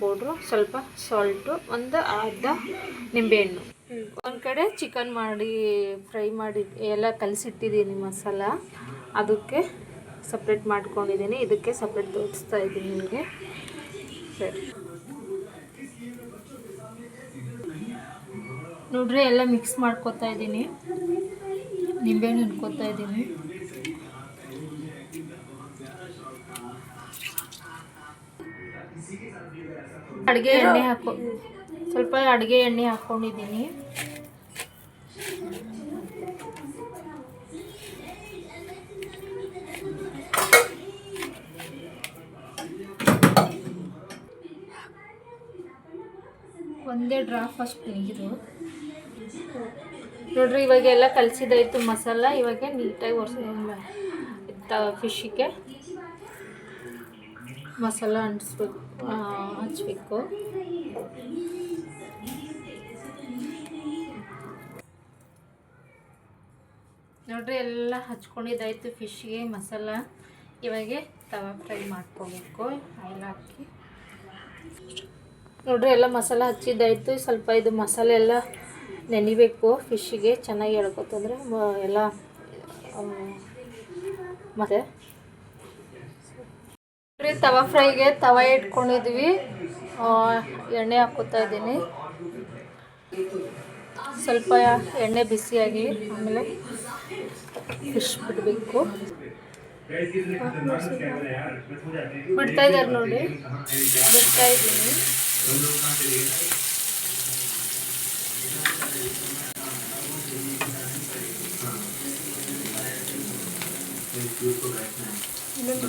Powder, ಸ್ವಲ್ಪ salt, ಒಂದು ಅರ್ಧ ನಿಂಬೆಹಣ್ಣು. ಒಂದು ಕಡೆ ಚಿಕನ್ ಮಾಡಿ ಫ್ರೈ ಮಾಡಿ, ಎಲ್ಲ ಕಲಸಿಟ್ಟಿದ್ದೀನಿ ಮಸಾಲ. ಅದಕ್ಕೆ ಸಪ್ರೇಟ್ ಮಾಡ್ಕೊಂಡಿದ್ದೀನಿ ಇದಕ್ಕೆ ಸಪ್ರೇಟ್ ತೋರಿಸ್ತಾ ಇದ್ದೀನಿ ನಿಮಗೆ. ಸರಿ. ನೋಡ್ರಿ, ಎಲ್ಲ ಮಿಕ್ಸ್ ಮಾಡ್ಕೊತಾ ಇದ್ದೀನಿ ನಿಂಬೆಹಣ್ಣು ಇದ್ದೀನಿ ಅಡುಗೆ ಎಣ್ಣೆ ಹಾಕೋ ಸ್ವಲ್ಪ ಅಡುಗೆ ಎಣ್ಣೆ ಹಾಕ್ಕೊಂಡಿದ್ದೀನಿ ಒಂದೇ ಡ್ರಾಪ್ ಅಷ್ಟು ನೀರು. ನೋಡ್ರಿ ಇವಾಗ ಎಲ್ಲ ಕಲಸಿದಾಯ್ತು ಮಸಾಲ ಇವಾಗ ನೀಟಾಗಿ ಒರ್ಸ ಫಿಶ್ಶಿಗೆ ಮಸಾಲ ಅಂಟಿಸ್ಬೇಕು ಹಚ್ಚಬೇಕು ನೋಡ್ರಿ, ಎಲ್ಲ ಹಚ್ಕೊಂಡಿದ್ದಾಯ್ತು ಫಿಶ್ಗೆ ಮಸಾಲ. ಇವಾಗೆ ತವಾ ಫ್ರೈ ಮಾಡ್ಕೋಬೇಕು, ಆಯಿಲ್ ಹಾಕಿ. ನೋಡ್ರಿ, ಎಲ್ಲ ಮಸಾಲ ಹಚ್ಚಿದ್ದಾಯ್ತು. ಸ್ವಲ್ಪ ಇದು ಮಸಾಲೆ ಎಲ್ಲ ನೆನಿಬೇಕು ಫಿಶ್ಗೆ. ಚೆನ್ನಾಗಿ ಹೇಳ್ಕೊತಂದ್ರೆ ಎಲ್ಲ ಮತ್ತೆ ನೋಡ್ರಿ ತವಾ ಫ್ರೈಗೆ ತವಾ ಇಟ್ಕೊಂಡಿದ್ವಿ. ಎಣ್ಣೆ ಹಾಕೋತಾ ಇದ್ದೀನಿ. ಸ್ವಲ್ಪ ಎಣ್ಣೆ ಬಿಸಿಯಾಗಿ ಆಮೇಲೆ ಫಿಶ್ ಬಿಡಬೇಕು. ಬಿಡ್ತಾ ಇದ್ದಾರೆ ನೋಡಿ. ಬಿಡ್ತಾ ಇದ್ದೀನಿ. ಇನ್ನೊಂದು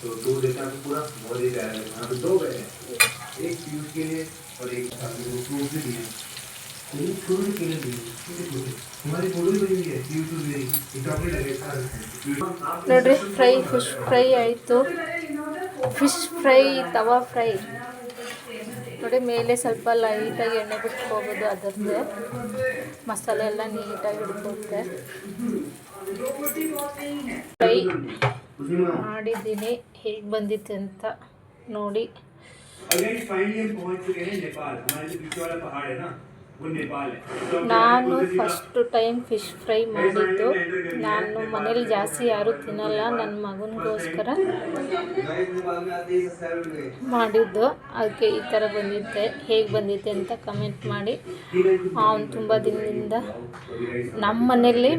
तो दो डेटा को पूरा मोड़ ही जाएगा यहाँ पे दो गए हैं एक पीयूष के लिए और एक फ्रूट भी दिए तो फ्रूट के लिए हमारी फोटो भी बनी हुई है पीयूष को मेरी ये चॉकलेट है खा रहे हैं फ्राई फिश फ्राई आई तो फिश फ्राई तवा फ्राई ನೋಡಿ, ಮೇಲೆ ಸ್ವಲ್ಪ ಲೈಟಾಗಿ ಎಣ್ಣೆ ಬಿಟ್ಕೋಬೋದು ಅದರದ್ದು ಮಸಾಲೆ ಎಲ್ಲ ನೀಟಾಗಿ ಹಿಡ್ಕೊತ್ತೆ ಫ್ರೈ ಮಾಡಿದ್ದೀನಿ. ಹೇಗೆ ಬಂದಿತ್ತು ಅಂತ ನೋಡಿ. ನಾನು ಫಸ್ಟ್ ಟೈಮ್ ಫಿಶ್ ಫ್ರೈ ಮಾಡಿದ್ದು. ನಾನು ಮನೇಲಿ ಜಾಸ್ತಿ ಯಾರು ತಿನ್ನಲ್ಲ ನನ್ನ ಮಗನಿಗೋಸ್ಕರ ಮಾಡಿದ್ದು. ಅದಕ್ಕೆ ಈ ಥರ ಬಂದಿದ್ದೆ ಹೇಗೆ ಬಂದಿದೆ ಅಂತ ಕಮೆಂಟ್ ಮಾಡಿ. ಅವ್ನು ತುಂಬ ದಿನದಿಂದ ನಮ್ಮ ಮನೆಯಲ್ಲಿ